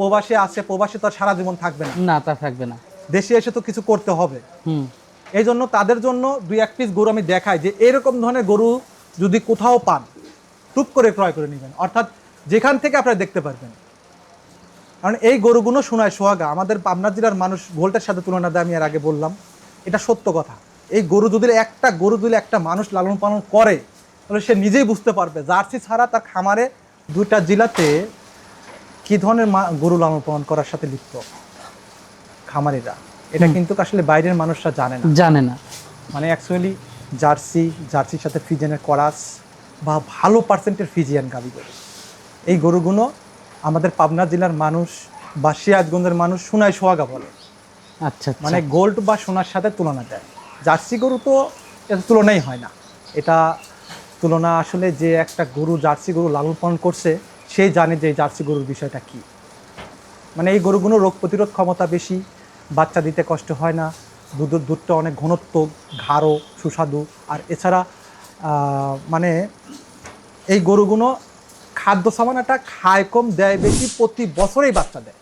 প্রবাসী আছে প্রবাসে তো সারা জীবন থাকবে না। না তা থাকবে না। দেশে এসে তো কিছু করতে হবে। হুম। এই জন্য তাদের জন্য দুই এক পিস গরু আমি দেখাই যে এরকম ধরনের গরু যদি কোথাও পান টুপ করে ক্রয় করে নেবেন। অর্থাৎ যেখান থেকে আপনারা দেখতে পারবেন। কারণ এই গরুগুলো শোনায় সোহাগা। আমাদের পাবনা জেলার মানুষ গোলটার সাথে তুলনা দেয় আমি এর আগে বললাম। এটা সত্য কথা। এই গরু যদি একটা গরু যদি একটা মানুষ লালন পালন করে তাহলে সে নিজেই বুঝতে পারবে জার্সি ছাড়া তার খামারে দুইটা জেলাতে কি ধরনের মা- গরু লালন পালন করার সাথে লিপ্ত? খামারিরা। এটা কিন্তু আসলে বাইরের মানুষরা জানে না। জানে না। মানে অ্যাকচুয়ালি জার্সি জার্সির সাথে ফিজিয়ানের করাস বা ভালো পার্সেন্টের ফিজিয়ান গাবি গরু। এই গরুগুলো আমাদের পাবনা জেলার মানুষ বা সিরাজগঞ্জের মানুষ সোনায় সোহাগা বলে। আচ্ছা আচ্ছা। মানে গোল্ড বা সোনার সাথে তুলনা দেয়। জার্সি গরু তো এর তুলনাই হয় না। এটা তুলনা আসলে যে একটা গরু জার্সি গরু লালন পালন করছে সেই জানে যে জার্সি গরুর বিষয়টা কি। মানে এই গরুগুলো রোগ প্রতিরোধ ক্ষমতা বেশি বাচ্চা দিতে কষ্ট হয় না দুধের দুধটা অনেক ঘনত্ব ঘাড়ো সুস্বাদু। আর এছাড়া মানে এই গরুগুলো খাদ্য সামানাটা খায় কম দেয় বেশি প্রতি বছরেই বাচ্চা দেয়।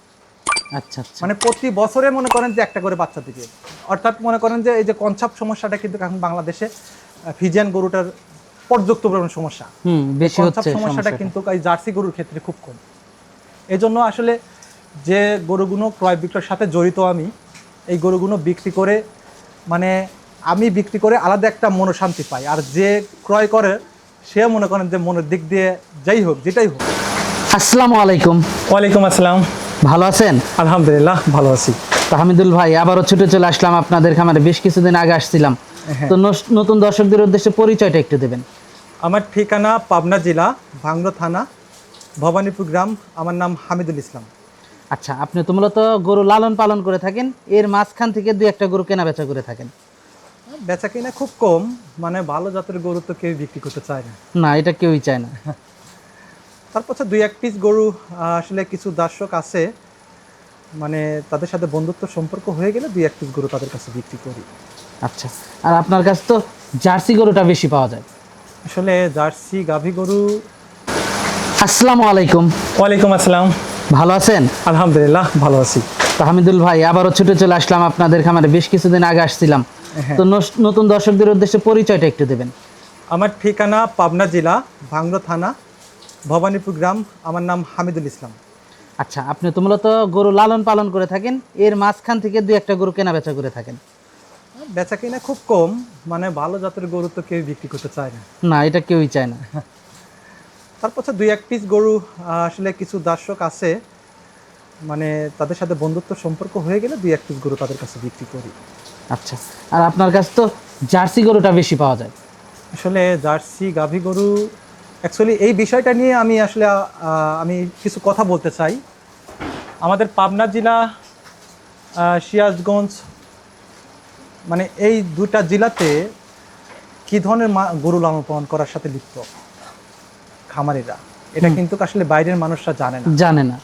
আচ্ছা আচ্ছা। মানে প্রতি বছরে মনে করেন যে একটা করে বাচ্চা দিবে। অর্থাৎ মনে করেন যে এই যে কনসাপ সমস্যাটা কিন্তু এখন বাংলাদেশে ফিজিয়ান গরুটার পর্যাপ্ত পরিমাণ সমস্যা। বেশি হচ্ছে সমস্যাটা কিন্তু এই জার্সি গরুর ক্ষেত্রে খুব কম। এই জন্য আসলে যে গরুগুলো ক্রয় বিক্রয়ের সাথে জড়িত আমি এই গরুগুলো বিক্রি করে মানে আমি বিক্রি করে আলাদা একটা মনোশান্তি পাই। আর যে ক্রয় করে সে মনে করেন যে মনের দিক দিয়ে যাই হোক যেটাই হোক। আসসালামু আলাইকুম। ওয়ালাইকুম আসসালাম। ভালো আছেন? আলহামদুলিল্লাহ ভালো আছি। তো হামিদুল ভাই আবারও ছুটে চলে আসলাম আপনাদের খামারে। বেশ কিছুদিন আগে আসছিলাম। তো নতুন দর্শকদের উদ্দেশ্যে পরিচয়টা একটু দেবেন। আমার ঠিকানা পাবনা জেলা ভাংড়ো থানা ভবানীপুর গ্রাম। আমার নাম হামিদুল ইসলাম। আচ্ছা আপনি তো মূলত গরু লালন পালন করে থাকেন। এর মাঝখান থেকে দুই একটা গরু কেনা বেচা করে থাকেন। বেচা কিনা খুব কম মানে ভালো জাতের গরু তো কেউ বিক্রি করতে চায় না। না এটা কেউই চায় না। তারপর দুই এক পিস গরু আসলে কিছু দর্শক আছে। মানে তাদের সাথে বন্ধুত্ব সম্পর্ক হয়ে গেলে দুই এক পিস গরু তাদের কাছে বিক্রি করি। আচ্ছা আর আপনার কাছে তো জার্সি গরুটা বেশি পাওয়া যায়। আসলে জার্সি গাভী গরু আসসালামু আলাইকুম। ওয়ালাইকুম আসসালাম। ভালো আছেন? আলহামদুলিল্লাহ ভালো আছি। তো হামিদুল ভাই আবারও ছুটে চলে আসলাম আপনাদের খামারে। বেশ কিছুদিন আগে আসছিলাম। হ্যাঁ। তো নতুন দর্শকদের উদ্দেশ্যে পরিচয়টা একটু দেবেন। আমার ঠিকানা পাবনা জেলা ভাংড়ো থানা ভবানীপুর গ্রাম। আমার নাম হামিদুল ইসলাম। আচ্ছা আপনি তো মূলত গরু লালন পালন করে থাকেন। এর মাঝখান থেকে দুই একটা গরু কেনা বেচা করে থাকেন। বেচা কিনা খুব কম মানে ভালো জাতের গরু তো কেউ বিক্রি করতে চায় না। না এটা কেউই চায় না। তারপর দুই এক পিস গরু আসলে কিছু দর্শক আছে মানে তাদের সাথে বন্ধুত্ব সম্পর্ক হয়ে গেলে দুই এক পিস গরু তাদের কাছে বিক্রি করি। আচ্ছা আর আপনার কাছে তো জার্সি গরুটা বেশি পাওয়া যায়। আসলে জার্সি গাভী গরু অ্যাকচুয়ালি এই বিষয়টা নিয়ে আমি আসলে আমি কিছু কথা বলতে চাই। আমাদের পাবনা জেলা সিরাজগঞ্জ মানে এই দুটা জেলাতে কি ধরনের গরু লালন পালন করার সাথে লিপ্ত? খামারিরা। এটা কিন্তু আসলে বাইরের মানুষরা জানে না। জানে না।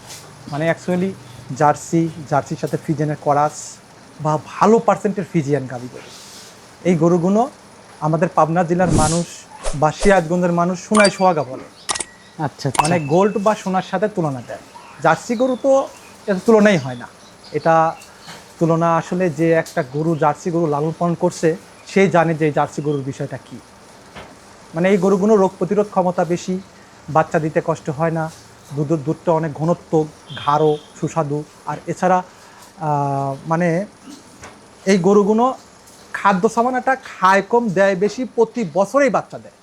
মানে অ্যাকচুয়ালি জার্সি জার্সির সাথে ফিজিয়ানের করাস বা ভালো পার্সেন্টের ফিজিয়ান গাবি গরু। এই গরুগুলো আমাদের পাবনা জেলার মানুষ বা সিরাজগঞ্জের মানুষ সোনায় সোহাগা বলে। আচ্ছা আচ্ছা। মানে গোল্ড বা সোনার সাথে তুলনা দেয়। জার্সি গরু তো এর তুলনাই হয় না। এটা তুলনা আসলে যে একটা গরু জার্সি গরু লালন পালন করছে সে জানে যে জার্সি গরুর বিষয়টা কি। মানে এই গরুগুলো রোগ প্রতিরোধ ক্ষমতা বেশি বাচ্চা দিতে কষ্ট হয় না দুধের দুধটা অনেক ঘনত্ব ঘাড়ো সুস্বাদু। আর এছাড়া মানে এই গরুগুলো খাদ্য সামানাটা খায় কম দেয় বেশি প্রতি বছরেই বাচ্চা দেয়।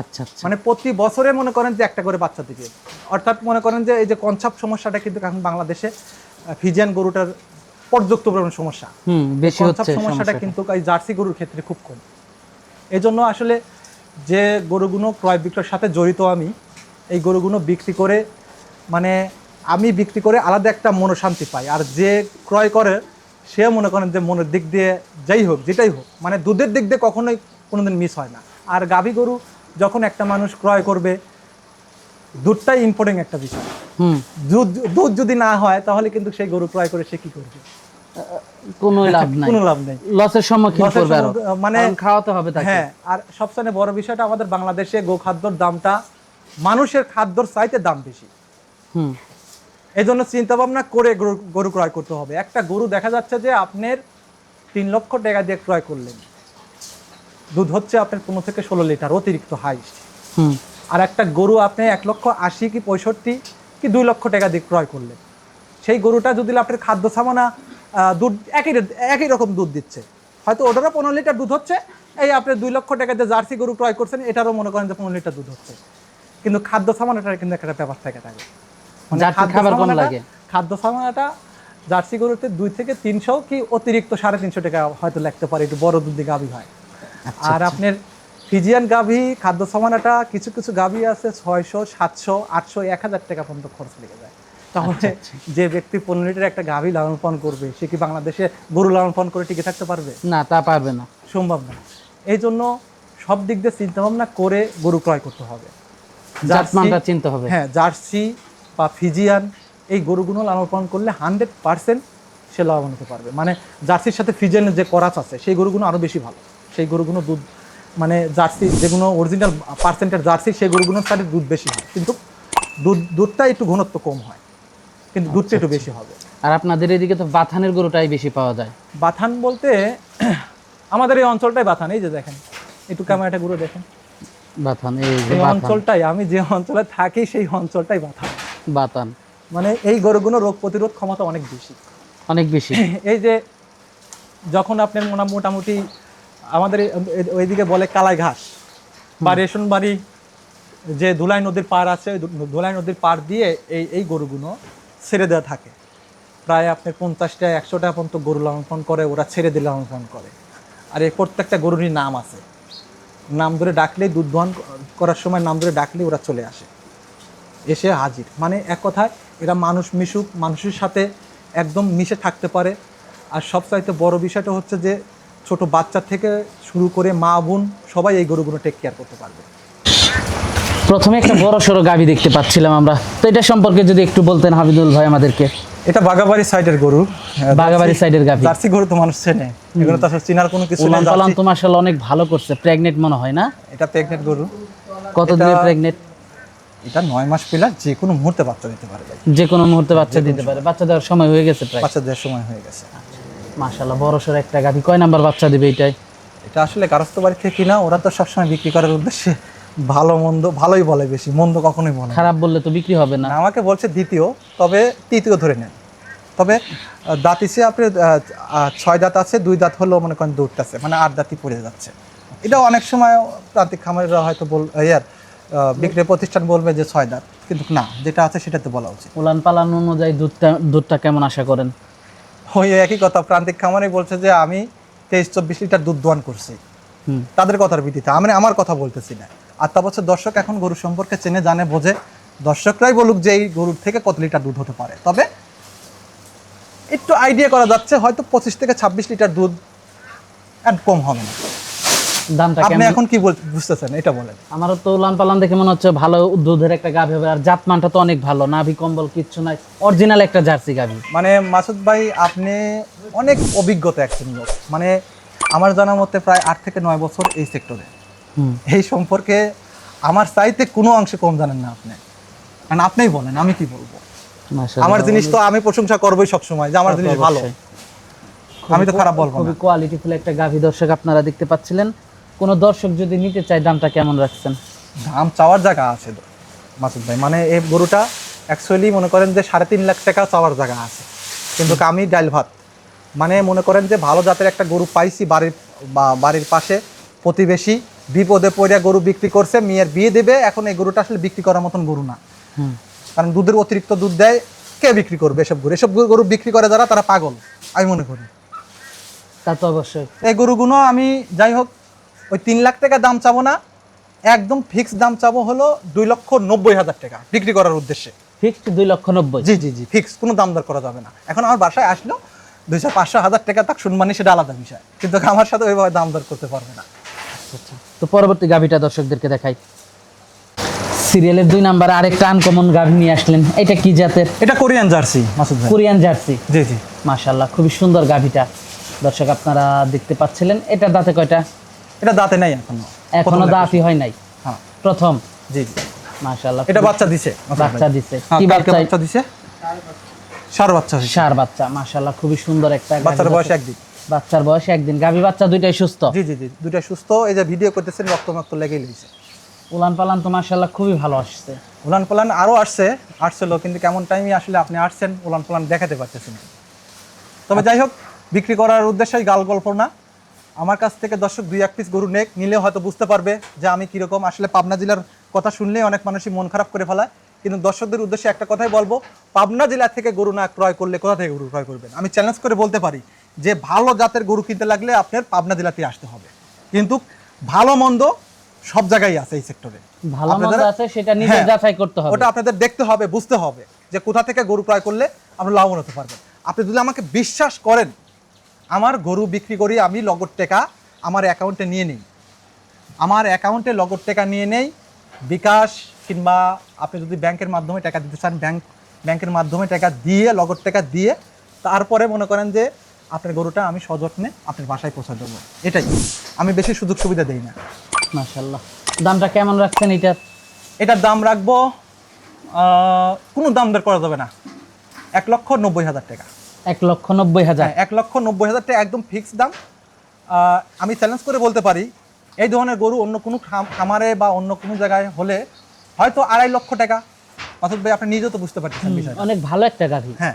আচ্ছা আচ্ছা। মানে প্রতি বছরে মনে করেন যে একটা করে বাচ্চা দিবে। অর্থাৎ মনে করেন যে এই যে কনসাপ সমস্যাটা কিন্তু এখন বাংলাদেশে ফিজিয়ান গরুটার পর্যাপ্ত পরিমাণ সমস্যা। বেশি হচ্ছে সমস্যাটা কিন্তু এই জার্সি গরুর ক্ষেত্রে খুব কম। এই জন্য আসলে যে গরুগুলো ক্রয় বিক্রয়ের সাথে জড়িত আমি এই গরুগুলো বিক্রি করে মানে আমি বিক্রি করে আলাদা একটা মনোশান্তি পাই। আর যে ক্রয় করে সে মনে করেন যে মনের দিক দিয়ে যাই হোক যেটাই হোক মানে দুধের দিক দিয়ে কখনোই কোনোদিন মিস হয় না। আর গাভী গরু যখন একটা মানুষ ক্রয় করবে দুধটাই ইম্পর্টেন্ট একটা বিষয়। হুম। দুধ দুধ যদি না হয় তাহলে কিন্তু সেই গরু ক্রয় করে সে কি করবে? কোনো লাভ নাই। কোনো লাভ নেই। লসের সম্মুখীন করবে মানে- খাওয়াতে হবে তাকে। হ্যাঁ আর সবচেয়ে বড় বিষয়টা আমাদের বাংলাদেশে গোখাদ্যর দামটা মানুষের খাদ্যর চাইতে দাম বেশি। হুম। এই জন্য চিন্তা ভাবনা করে গরু গরু ক্রয় করতে হবে। একটা গরু দেখা যাচ্ছে যে আপনার তিন লক্ষ টাকা দিয়ে ক্রয় করলেন। দুধ হচ্ছে আপনার পনেরো থেকে ষোলো লিটার অতিরিক্ত হাই হুম। আর একটা গরু আপনি এক লক্ষ আশি কি পঁয়ষট্টি কি দুই লক্ষ টাকা দিয়ে ক্রয় করলেন। সেই গরুটা যদি আপনার খাদ্য সামানা দুধ একই একই রকম দুধ দিচ্ছে। হয়তো ওটারও পনেরো লিটার দুধ হচ্ছে এই আপনি দুই লক্ষ টাকা দিয়ে জার্সি গরু ক্রয় করছেন এটারও মনে করেন যে পনেরো লিটার দুধ হচ্ছে। কিন্তু খাদ্য সামানাটার কিন্তু একটা ব্যাপার থেকে থাকে মানে খাদ্য সামানাটা- জার্সি গরুতে দুই থেকে তিনশো কি অতিরিক্ত সাড়ে তিনশো টাকা হয়তো লাগতে পারে একটু বড় দুধ গাভী হয়। আচ্ছা, আর আপনার ফিজিয়ান গাভী খাদ্য সমানাটা কিছু কিছু গাভী আছে ছয়শো সাতশো আটশো এক হাজার টাকা পর্যন্ত খরচ লেগে যায়। তাহলে আচ্ছা, যে ব্যক্তি পনেরো লিটার একটা গাভী লালন পালন করবে সে কি বাংলাদেশে গরু লালন পালন করে টিকে থাকতে পারবে? না তা পারবে না। সম্ভব না। এই জন্য সব দিক দিয়ে চিন্তা ভাবনা করে গরু ক্রয় করতে হবে। জাতমানটা চিনতে হবে। হ্যাঁ জার্সি বা ফিজিয়ান এই গরুগুলো লালন পালন করলে হান্ড্রেড পার্সেন্ট সে লাভবান হতে পারবে। মানে জার্সির সাথে ফিজিয়ানের যে করাচ আছে সেই গরুগুলো আরও বেশি ভালো। সেই গরুগুলো দুধ মানে জার্সি যেগুলো অরিজিনাল পার্সেন্টের জার্সি সেই গরুগুলোর সাথে দুধ বেশি হয়। কিন্তু দুধ দুধটা একটু ঘনত্ব কম হয়। কিন্তু দুধটা একটু বেশি হবে। আর আপনাদের এদিকে তো বাথানের গরুটাই বেশি পাওয়া যায়। বাথান বলতে আমাদের এই অঞ্চলটাই বাথান এই যে দেখেন। একটু ক্যামেরাটা ঘুরে দেখেন। বাথান এই যে অঞ্চলটাই আমি যে অঞ্চলে থাকি সেই অঞ্চলটাই বাথান। বাতান মানে এই গরুগুলো রোগ প্রতিরোধ ক্ষমতা অনেক বেশি। অনেক বেশি। এই যে যখন আপনার মোটামুটি আমাদের ওইদিকে বলে কালাই ঘাস। বা রেশন বাড়ি যে ধুলাই নদীর পার আছে ধুলাই নদীর পার দিয়ে এই এই গরুগুলো ছেড়ে দেওয়া থাকে। প্রায় আপনার পঞ্চাশটা একশোটা পর্যন্ত গরু লালন করে ওরা ছেড়ে দিয়ে লালন করে। আর এই প্রত্যেকটা গরুরই নাম আছে। নাম ধরে ডাকলেই দুধ দোহন করার সময় নাম ধরে ডাকলেই ওরা চলে আসে। এসে হাজির। মানে এক কথায় এরা মানুষ মিশুক মানুষের সাথে একদম মিশে থাকতে পারে। আর সবচাইতে বড় বিষয়টা হচ্ছে যে ছোট বাচ্চা থেকে শুরু করে মা বোন সবাই এই গরুগুলো টেক কেয়ার করতে পারবে। প্রথমে একটা বড় সড়ো গাভি দেখতে পাচ্ছিলাম আমরা। তো এটা সম্পর্কে যদি একটু বলতেন হাবিদুল ভাই আমাদেরকে। এটা বাগাবাড়ি সাইডের গরু। বাগাবাড়ি সাইডের গাভি। জার্সি গরু তো মানুষ চেনে। এগুলো তো আসলে চেনার কোনো কিছু নেই। পালান তো মাসাল্লাহ অনেক ভালো করছে প্রেগনেন্ট মনে হয় না? এটা প্রেগনেন্ট গরু। কত দিনের প্রেগনেন্ট এটা নয় মাস পিলার যে কোনো মুহূর্তে বাচ্চা দিতে পারে যে কোনো মুহূর্তে বাচ্চা দিতে পারে। বাচ্চা দেওয়ার সময় হয়ে গেছে প্রায়। বাচ্চা দেওয়ার সময় হয়ে গেছে। মাসাল্লাহ বড় সড়ো একটা গাভি। কয় নাম্বার বাচ্চা দিবে এটাই এটা আসলে গারস্থ বাড়ি থেকে কিনা ওরা তো সবসময় বিক্রি করার উদ্দেশ্যে ভালো মন্দ ভালোই বলে বেশি মন্দ কখনোই বলে খারাপ বললে তো বিক্রি হবে না। আমাকে বলছে দ্বিতীয় তবে তৃতীয় ধরে নেন। তবে দাঁত হিসেবে আপনার আহ, আহ, ছয় দাঁত আছে দুই দাঁত হলো মনে করেন দুধ আছে মানে আট দাঁতই পড়ে যাচ্ছে। এটা অনেক সময় প্রান্তিক খামারিরা হয়তো বল ইয়ার আহ, বিক্রয় প্রতিষ্ঠান বলবে যে ছয় দাঁত কিন্তু না যেটা আছে সেটাতে বলা উচিত। উলান পালান অনুযায়ী দুধটা দুধটা কেমন আশা করেন? ওই একই কথা প্রান্তিক খামারে বলছে যে আমি তেইশ চব্বিশ লিটার দুধ দোয়ান করছি। হুম। তাদের কথার ভিত্তিতে। আমি আমার কথা বলতেছি না। আর তা বছর দর্শক এখন গরু সম্পর্কে চেনে জানে বোঝে। দর্শকরাই বলুক যে এই গরুর থেকে কত লিটার দুধ হতে পারে। তবে একটু আইডিয়া করা যাচ্ছে হয়তো পঁচিশ থেকে ছাব্বিশ লিটার দুধ আর কম হবে না। দামটা আপনি এখন কি বুঝতেছেন? এটা বলেন। আমারও তো উলান পালান দেখে মনে হচ্ছে ভালো দুধের একটা গাভি হবে আর জাতমানটা তো অনেক ভালো নাভি কম্বল কিচ্ছু নাই। অরিজিনাল একটা জার্সি গাভি। মানে মাসুদ ভাই আপনি অনেক অভিজ্ঞতা একজন লোক। মানে আমার জানা মতে প্রায় আট থেকে নয় বছর এই সেক্টরে এই সম্পর্কে আমার চাইতে কোনো অংশে কম জানেন না আপনি। কারণ আপনিই বলেন আমি কি বলব? আমার জিনিস তো আমি প্রশংসা করবোই সবসময় যে আমার জিনিস ভালো। আমি তো খারাপ বলব খুবই কোয়ালিটিফুল একটা গাভি দর্শক আপনারা দেখতে পাচ্ছিলেন। কোন দর্শক যদি নিতে চায় দামটা কেমন রাখছেন? দাম চাওয়ার জায়গা আছে মাসুদ ভাই। মানে এই গরুটা অ্যাকচুয়ালি মনে করেন যে সাড়ে তিন লাখ টাকা চাওয়ার জায়গা আছে। কিন্তু আমি ডাইল ভাত মানে মনে করেন যে ভালো জাতের একটা গরু পাইছি বাড়ির বাড়ির পাশে প্রতিবেশী বিপদে পড়ে গরু বিক্রি করছে মেয়ের বিয়ে দেবে এখন এই গরুটা আসলে বিক্রি করার মতন গরু না। কারণ দুধের অতিরিক্ত দুধ দেয় কে বিক্রি করবে এসব গরু? এসব গরু বিক্রি করে যারা তারা পাগল আমি মনে করি। তা তো অবশ্যই। এই গরুগুলো আমি যাই হোক ওই তিন লাখ টাকা দাম চাবো না একদম ফিক্স দাম চাবো হলো দুই লক্ষ নব্বই হাজার টাকা বিক্রি করার উদ্দেশ্যে। ফিক্সড দুই লক্ষ নব্বই? জি জি জি ফিক্স কোনো দাম দর করা যাবে না। এখন আমার বাসায় আসলো দুইশো পাঁচশো হাজার টাকা তাক শুনমানি সেটা আলাদা বিষয়। কিন্তু আমার সাথে ওইভাবে দাম দর করতে পারবে না। তো পরবর্তী গাভিটা দর্শকদেরকে দেখাই। সিরিয়ালের দুই নাম্বার আরেকটা আনকমন গাভি নিয়ে আসলেন। এটা কি জাতের? এটা কোরিয়ান জার্সি মাসুদ ভাই। Korean jersey? জি জি। মাশাল্লাহ খুবই সুন্দর গাভিটা। দর্শক আপনারা দেখতে পাচ্ছিলেন এটা দাঁতে কয়টা? এটা দাঁতে নাই এখনও। এখনও দাঁতই হয় নাই। হ্যাঁ। প্রথম। জি জি। মাশাল্লাহ এটা বাচ্চা দিছে বাচ্চা দিছে। হ্যাঁ, কি বাচ্চা? বাচ্চা দিছে? সার বাচ্চা সার বাচ্চা মাশাল্লাহ খুবই সুন্দর একটা বাচ্চার বয়স। একদিন। বাচ্চার বয়স একদিন। গাভী বাচ্চা দুইটাই সুস্থ? জি জি জি দুইটা সুস্থ। এই যে ভিডিও করতেছেন রক্ত মক্ত লেগেই লেগেছে উলান পালান তো মাশাল্লাহ খুবই ভালো আসছে। উলান পালান আরও আসছে আসছিল কিন্তু কেমন টাইমে আসলে আপনি আসছেন উলান পালান দেখাতে পারতেছেন। তবে যাই হোক বিক্রি করার উদ্দেশ্যে গাল গল্প না। আমার কাছ থেকে দর্শক দুই এক পিস গরু নেক নিলে হয়তো বুঝতে পারবে যে আমি কীরকম। আসলে পাবনা জেলার কথা শুনলেই অনেক মানুষই মন খারাপ করে ফেলায়। কিন্তু দর্শকদের উদ্দেশ্যে একটা কথাই বলব পাবনা জেলা থেকে গরু না ক্রয় করলে কোথা থেকে গরু ক্রয় করবেন? আমি চ্যালেঞ্জ করে বলতে পারি যে ভালো জাতের গরু কিনতে লাগলে আপনার পাবনা জেলাতে আসতে হবে। কিন্তু ভালো মন্দ সব জায়গায় আছে এই সেক্টরে ভালো মন্দ আছে সেটা নিজে হ্যাঁ, যাচাই করতে হবে। ওটা আপনাদের দেখতে হবে বুঝতে হবে যে কোথা থেকে গরু ক্রয় করলে আপনি লাভবান হতে পারবেন। আপনি যদি আমাকে বিশ্বাস করেন আমার গরু বিক্রি করি আমি লগদ টাকা আমার অ্যাকাউন্টে নিয়ে নিই। আমার অ্যাকাউন্টে লগদ টাকা নিয়ে নেই বিকাশ কিংবা আপনি যদি ব্যাংকের মাধ্যমে টাকা দিতে চান ব্যাংক ব্যাংকের মাধ্যমে টাকা দিয়ে লগদ টাকা দিয়ে তারপরে মনে করেন যে আপনার গরুটা আমি সযত্নে আপনার বাসায় পৌঁছে দেবো। এটাই। আমি বেশি সুযোগ সুবিধা দিই না। মাশাল্লাহ দামটা কেমন রাখছেন এটার এটার দাম রাখব কোনো দাম দর করা যাবে না। এক লক্ষ নব্বই হাজার টাকা। এক লক্ষ নব্বই হাজার। হ্যাঁ এক লক্ষ নব্বই হাজার টাকা একদম ফিক্স দাম। আমি চ্যালেঞ্জ করে বলতে পারি এই ধরনের গরু অন্য কোনো খাম- খামারে বা অন্য কোনো জায়গায় হলে হয়তো আড়াই লক্ষ টাকা। অথবা ভাই আপনি নিজেও তো বুঝতে পারছেন বিষয়টা। অনেক ভালো একটা গাভী। হ্যাঁ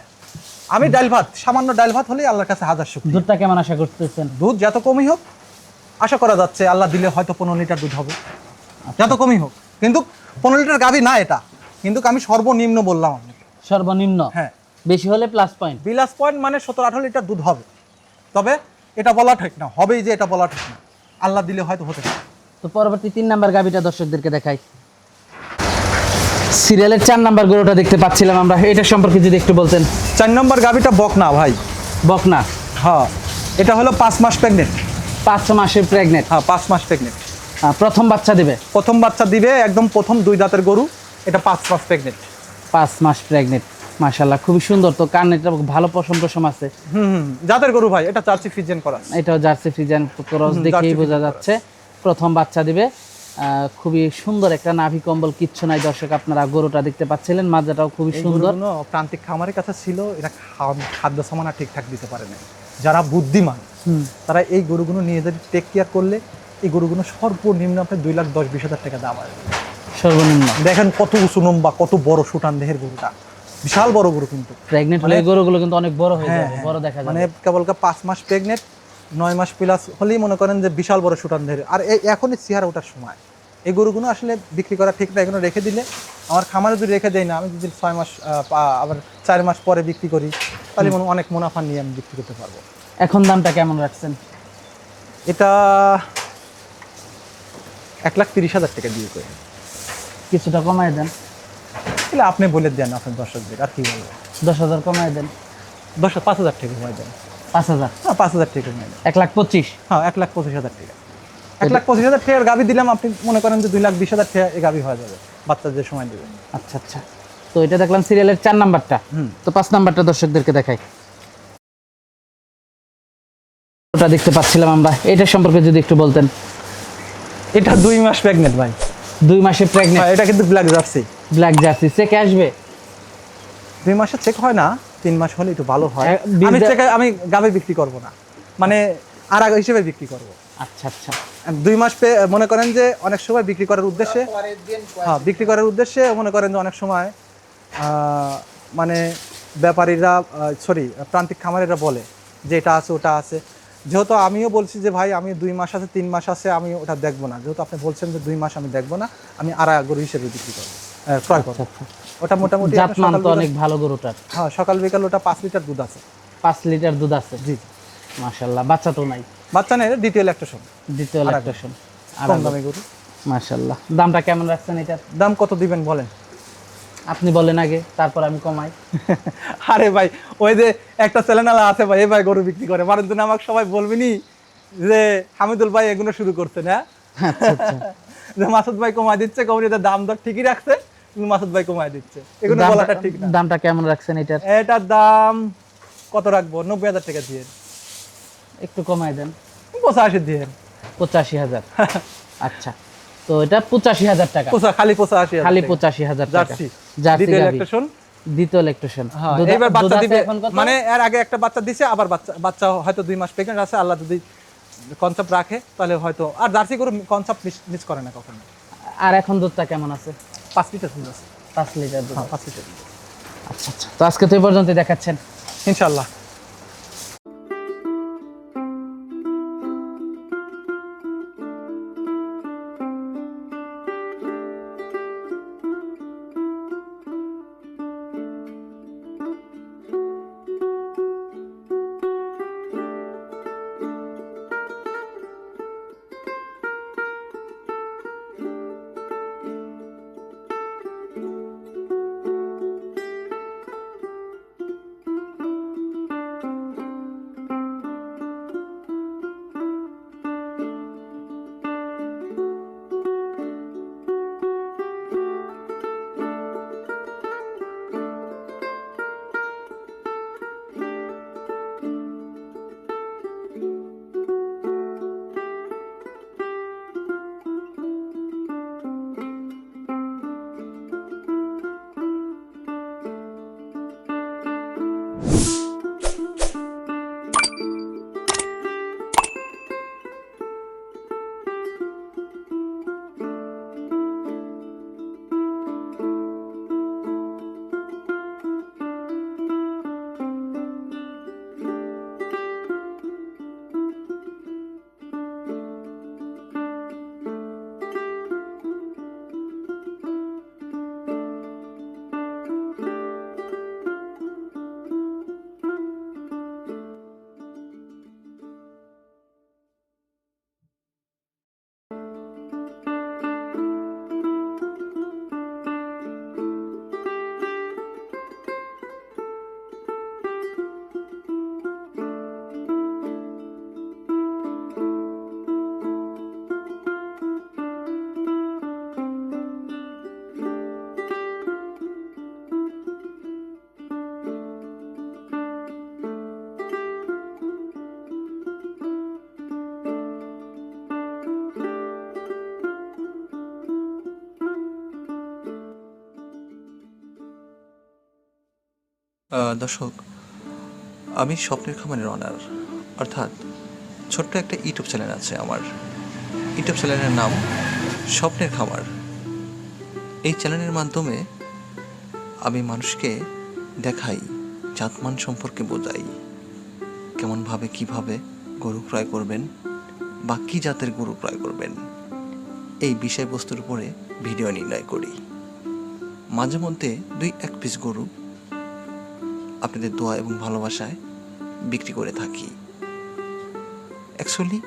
আমি ডাল ভাত সামান্য ডাল ভাত হলেই আল্লাহর কাছে হাজার শুক্র দুধটা কেমন আশা করতেছেন? দুধ যত কমই হোক আশা করা যাচ্ছে আল্লাহ দিলে হয়তো পনেরো লিটার দুধ হবে। যত কমই হোক। কিন্তু পনেরো লিটার গাভি না এটা। কিন্তু আমি সর্বনিম্ন বললাম সর্বনিম্ন? হ্যাঁ। বেশি হলে প্লাস পয়েন্ট প্লাস পয়েন্ট মানে সতেরো আঠারো লিটার দুধ হবে। তবে এটা বলা ঠিক না হবেই যে এটা বলা ঠিক না। আল্লাহ দিলে হয়তো হতে পারে। তো পরবর্তী তিন নাম্বার গাভিটা দর্শকদেরকে দেখাই। সিরিয়ালের চার নাম্বার গরুটা দেখতে পাচ্ছিলাম আমরা। এটা সম্পর্কে যদি একটু বলতেন। চার নম্বর গাভিটা বক না ভাই। বকনা? হ্যাঁ এটা হলো পাঁচ মাস প্রেগনেন্ট পাঁচ মাসের প্রেগনেন্ট হ্যাঁ পাঁচ মাস প্রেগনেন্ট প্রথম বাচ্চা দিবে? প্রথম বাচ্চা দিবে একদম প্রথম দুই দাঁতের গরু এটা পাঁচ মাস প্রেগনেন্ট পাঁচ মাস প্রেগনেন্ট মাশাল্লাহ খুবই সুন্দর। তো কান এটা ভালো পশম পশম আছে। হুম জাতের গরু ভাই এটা চার্চি ফিজেন করা এটাও জার্সি ফ্রিজান ক্রস দেখেই বোঝা যাচ্ছে। প্রথম বাচ্চা দিবে। খুবই সুন্দর একটা নাভি কম্বল কিচ্ছু নাই দর্শক আপনারা গরুটা দেখতে পাচ্ছিলেন মাজাটাও খুবই সুন্দর। প্রান্তিক খামারের কাছে ছিল এরা খাদ্য সামানা ঠিকঠাক দিতে পারে না যারা বুদ্ধিমান তারা এই গরুগুলো নিয়ে যদি টেক কেয়ার করলে এই গরুগুলো সর্বনিম্ন আপনার দুই লাখ দশ বিশ হাজার টাকা দাম আসবে সর্বনিম্ন। দেখেন কত উঁচু লম্বা কত বড় সুটান দেহের গরুটা। বিশাল বড় গরু কিন্তু। প্রেগনেন্ট হলে মানে- গরুগুলো কিন্তু অনেক বড় হয়ে হ্যাঁ, যাবে হ্যাঁ। বড় দেখা যাবে। মানে কেবল পাঁচ মাস প্রেগনেন্ট নয় মাস প্লাস হলেই মনে করেন যে বিশাল বড় সুটান দেহের আর এখনই চেহারা ওঠার সময়। এই গরুগুলো আসলে বিক্রি করা ঠিক না এগুলো রেখে দিলে। আমার খামারে যদি রেখে দেয় না আমি যদি ছয় মাস আবার চার মাস পরে বিক্রি করি তাহলে মনে অনেক মুনাফা নিয়ে আমি বিক্রি করতে পারব। এখন দামটা কেমন রাখছেন? এটা এক লাখ তিরিশ হাজার টাকা দিয়ে করে। কিছুটা কমায় দেন। তাহলে আপনি বলে দেন আপনার দর্শকদের আর কি বলব? দশ হাজার কমায় দেন। দশ পাঁচ হাজার টাকা কমাই দেন। পাঁচ হাজার? হ্যাঁ পাঁচ হাজার টাকা কমাই দেন। এক লাখ পঁচিশ? হ্যাঁ এক লাখ পঁচিশ হাজার টাকা। এক লাখ পঁচিশ হাজার টাকার গাবি দিলাম আপনি মনে করেন যে দুই লাখ বিশ হাজার টাকা এই গাবি হয়ে যাবে বাচ্চাদের সময় দেবে। আচ্ছা আচ্ছা। তো এটা দেখলাম সিরিয়ালের চার নাম্বারটা। হুম। তো পাঁচ নাম্বারটা দর্শকদেরকে দেখাই। ওটা দেখতে পাচ্ছিলাম আমরা। এটা সম্পর্কে যদি একটু বলতেন। এটা দুই মাস প্রেগনেন্ট ভাই। দুই মাসে প্রেগনেন্ট হ্যাঁ, এটা কিন্তু ব্ল্যাক জার্সি ব্ল্যাক জার্সি চেকে আসবে? দুই মাসে চেক হয় না তিন মাস হলে একটু ভালো হয়। আমি চেকে আমি গাবি বিক্রি করব না। মানে আর আগে হিসেবে বিক্রি করব। আচ্ছা আচ্ছা। দুই মাস পে মনে করেন যে অনেক সময় বিক্রি করার উদ্দেশ্যে হ্যাঁ বিক্রি করার উদ্দেশ্যে মনে করেন যে অনেক সময় আহ, মানে ব্যাপারীরা সরি প্রান্তিক খামারিরা বলে যে এটা আছে ওটা আছে। যেহেতু আমিও বলছি যে ভাই আমি দুই মাস আছে তিন মাস আছে আমি ওটা দেখব না। যেহেতু আপনি বলছেন যে দুই মাস আমি দেখব না আমি আড়া গরু হিসেবে বিক্রি করব ক্রয় করব। ওটা মোটামুটি আপনার মান সকাল বিকাল- অনেক ভালো গরুটার। হ্যাঁ সকাল বিকাল ওটা পাঁচ লিটার দুধ আছে। পাঁচ লিটার দুধ আছে? জি মাশাল্লাহ বাচ্চা তো নাই। বাচ্চা নেই ডিটেল একটা শোন দ্বিতীয় ল্যাকটেশন কম দামে গরু। মাশাল্লাহ। দামটা কেমন রাখছেন এটার? দাম কত দিবেন বলেন? আপনি বলেন আগে তারপর আমি কমাই। আরে ভাই ওই যে একটা চ্যানেল আছে ভাই এ ভাই গরু বিক্রি করে। মারের জন্য আমাকে সবাই বলবেনি যে হামিদুল ভাই এগুলো শুরু করছেন হ্যাঁ আচ্ছা আচ্ছা। যে মাসুদ ভাই কমায় দিচ্ছে কোম্পানিতে দাম দর ঠিকই রাখছে মাসুদ ভাই কমায় দিচ্ছে। এগুলো বলাটা ঠিক না। দামটা কেমন রাখছেন এটার? এটার দাম কত রাখব? নব্বই হাজার টাকা দিয়ে। একটু কমাই দেন। পঁচাশি দিয়ে। পঁচাশি হাজার। আচ্ছা তো এটা পঁচাশি হাজার টাকা। খালি পঁচাশি হাজার খালি পঁচাশি হাজার টাকা। জার্সি দ্বিতীয় ইলেকট্রিশিয়ান হ্যাঁ এবার বাচ্চা দিবে মানে এর আগে একটা বাচ্চা দিছে আবার বাচ্চা বাচ্চা হয়তো দুই মাস প্রেগনেন্ট আছে আল্লাহ যদি কনসেপ্ট রাখে তাহলে হয়তো আর জার্সি গরু কনসেপ্ট মিস করে না কখনো। আর এখন দুধটা কেমন আছে? পাঁচ লিটার দুধ আছে। পাঁচ লিটার দুধ হ্যাঁ পাঁচ লিটার আচ্ছা আচ্ছা তো আজকে তো এই পর্যন্ত দেখাচ্ছেন। ইনশাল্লাহ দর্শক, আমি স্বপ্নের খামারের অনার অর্থাৎ ছোট্ট একটা ইউটিউব চ্যানেল আছে আমার। ইউটিউব চ্যানেলের নাম স্বপ্নের খামার। এই চ্যানেলের মাধ্যমে আমি মানুষকে দেখাই, জাতমান সম্পর্কে বোঝাই। কেমনভাবে, কীভাবে গরু ক্রয় করবেন বা কী জাতের গরু ক্রয় করবেন, এই বিষয়বস্তুর উপরে ভিডিও নির্ণয় করি। মাঝে মধ্যে দুই এক পিস গরু আপনাদের দোয়া এবং ভালোবাসায় বিক্রি করে থাকি। অ্যাকচুয়ালি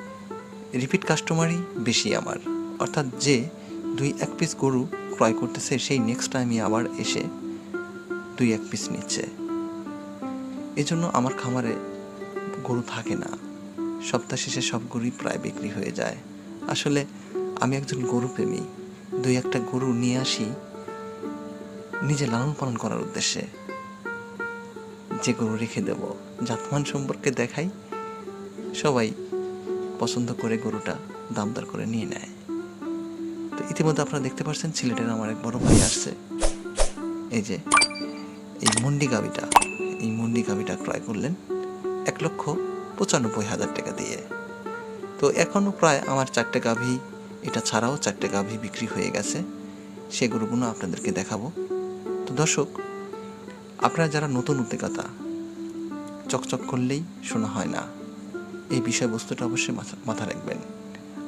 রিপিট কাস্টমারই বেশি আমার। অর্থাৎ যে দুই এক পিস গরু ক্রয় করতেছে, সেই নেক্সট টাইমই আবার এসে দুই এক পিস নিচ্ছে। এজন্য আমার খামারে গরু থাকে না। সপ্তাহ শেষে সব গরুই প্রায় বিক্রি হয়ে যায়। আসলে আমি একজন গরু প্রেমী দুই একটা গরু নিয়ে আসি, নিজে লালন পালন করার উদ্দেশ্যে। যে গরু রেখে দেব। জাতমান সম্পর্কে দেখাই, সবাই পছন্দ করে গরুটা দামদার করে নিয়ে নেয়। তো ইতিমধ্যে আপনারা দেখতে পাচ্ছেন সিলেটের আমার এক বড় ভাই আসছে। এই যে, এই মন্ডি গাবিটা এই মন্ডি গাবিটা ক্রয় করলেন এক লক্ষ পঁচানব্বই হাজার টাকা দিয়ে। তো এখনও প্রায় আমার চারটে গাভী, এটা ছাড়াও চারটে গাভী বিক্রি হয়ে গেছে। সে গরুগুলো আপনাদেরকে দেখাবো। তো দর্শক আপনারা যারা নতুন উদ্যোক্তা, চকচক করলেই শোনা হয় না। এই বিষয়বস্তুটা অবশ্যই মাথা রাখবেন।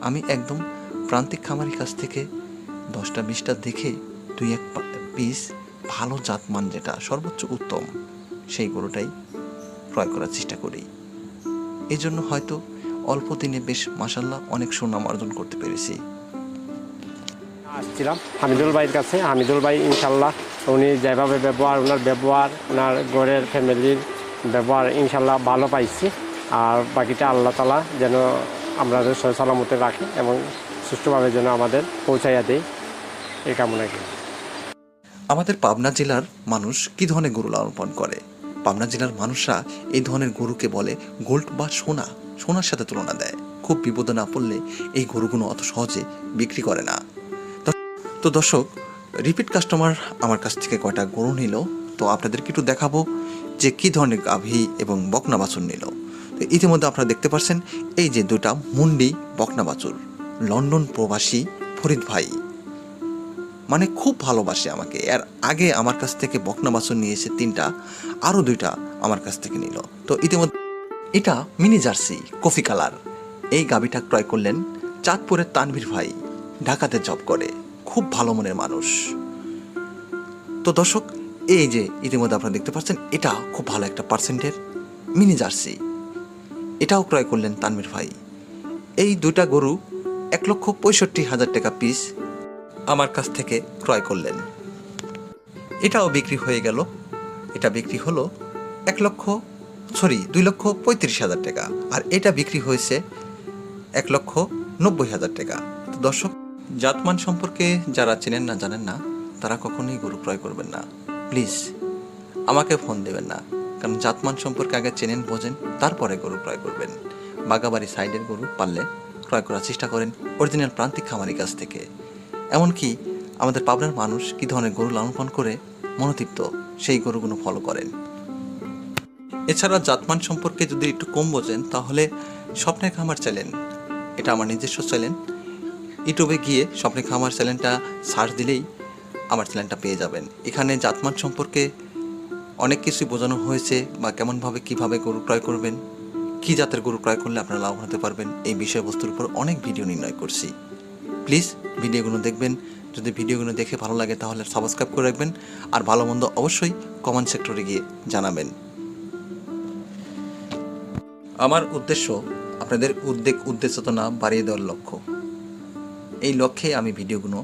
আমি একদম প্রান্তিক খামারির কাছ থেকে দশটা, বিশটা দেখে দুই এক পিস ভালো জাতমান যেটা সর্বোচ্চ উত্তম, সেই গরুটাই ক্রয় করার চেষ্টা করি। এজন্য হয়তো অল্প দিনে বেশ মাসাল্লাহ অনেক সুনাম অর্জন করতে পেরেছি। আসছিলাম। হামিদুল ভাইয়ের কাছে। হামিদুল ভাই, ইনশাল্লাহ উনি যেভাবে ব্যবহার, ওনার ব্যবহার, ওনার ঘরের ফ্যামিলির ব্যবহার, ইনশাল্লাহ ভালো পাইছি। আর বাকিটা আল্লাহ তালা যেন আমাদের সহি সালামতে রাখে এবং সুষ্ঠুভাবে যেন আমাদের পৌঁছাইয়া দেয়। এই কামনা করি। আমাদের পাবনা জেলার মানুষ কি ধরনের গরু লালন করে? পাবনা জেলার মানুষরা এই ধরনের গরুকে বলে গোল্ড বা সোনা। সোনার সাথে তুলনা দেয়। খুব বিপদে না পড়লে এই গরুগুলো অত সহজে বিক্রি করে না। তো- দর্শক রিপিট কাস্টমার আমার কাছ থেকে কয়টা গরু নিল, তো আপনাদেরকে একটু দেখাবো যে কী ধরনের গাভী এবং বকনা বাছুর নিল। তো ইতিমধ্যে আপনারা দেখতে পাচ্ছেন এই যে দুটা মুন্ডি বকনা বাছুর, লন্ডন প্রবাসী ফরিদ ভাই। মানে খুব ভালোবাসে আমাকে, এর আগে আমার কাছ থেকে বকনা বাছুর নিয়ে এসে তিনটা, আরও দুইটা আমার কাছ থেকে নিল। তো ইতিমধ্যে এটা মিনি জার্সি, কফি কালার। এই গাবিটা ক্রয় করলেন চাঁদপুরের তানভীর ভাই, ঢাকাতে জব করে। খুব ভালো মনের মানুষ। তো দর্শক, এই যে ইতিমধ্যে আপনারা দেখতে পাচ্ছেন, এটা খুব ভালো একটা পার্সেন্টের মিনি জার্সি। এটাও ক্রয় করলেন তানভীর ভাই। এই দুটা গরু এক লক্ষ পঁয়ষট্টি হাজার টাকা পিস আমার কাছ থেকে ক্রয় করলেন। এটাও বিক্রি হয়ে গেল। এটা বিক্রি হলো এক লক্ষ, সরি, দুই লক্ষ পঁয়ত্রিশ হাজার টাকা। আর এটা বিক্রি হয়েছে এক লক্ষ নব্বই হাজার টাকা। তো দর্শক জাতমান সম্পর্কে যারা চেনেন না, জানেন না, তারা কখনোই গরু ক্রয় করবেন না। প্লিজ, আমাকে ফোন দেবেন না। কারণ জাতমান সম্পর্কে আগে চেনেন, বোঝেন, তারপরে গরু ক্রয় করবেন। বাগাবাড়ি সাইডের গরু পারলে ক্রয় করার চেষ্টা করেন অরিজিনাল প্রান্তিক খামারির কাছ থেকে। এমনকি আমাদের পাবনার মানুষ কী ধরনের গরু লালন পালন করে মনোতৃপ্ত, সেই গরুগুলো ফলো করেন। এছাড়া জাতমান সম্পর্কে যদি একটু কম বোঝেন, তাহলে স্বপ্নের খামার চ্যানেল এটা আমার নিজস্ব চ্যানেল ইউটিউবে গিয়ে স্বপ্নের খামার চ্যানেলটা সার্চ দিলেই আমার চ্যানেলটা পেয়ে যাবেন। এখানে জাতমান সম্পর্কে অনেক কিছু বোঝানো হয়েছে বা কেমনভাবে কীভাবে গরু ক্রয় করবেন, কী জাতের গরু ক্রয় করলে আপনারা লাভ হতে পারবেন, এই বিষয়বস্তুর উপর অনেক ভিডিও নির্ণয় করছি। প্লিজ ভিডিওগুলো দেখবেন। যদি ভিডিওগুলো দেখে ভালো লাগে তাহলে সাবস্ক্রাইব করে রাখবেন আর ভালো মন্দ অবশ্যই কমেন্ট সেক্টরে গিয়ে জানাবেন। আমার উদ্দেশ্য আপনাদের উদ্বেগ উদ্দেশ্যতা বাড়িয়ে দেওয়ার লক্ষ্য। এই লক্ষ্যে আমি ভিডিওগুলো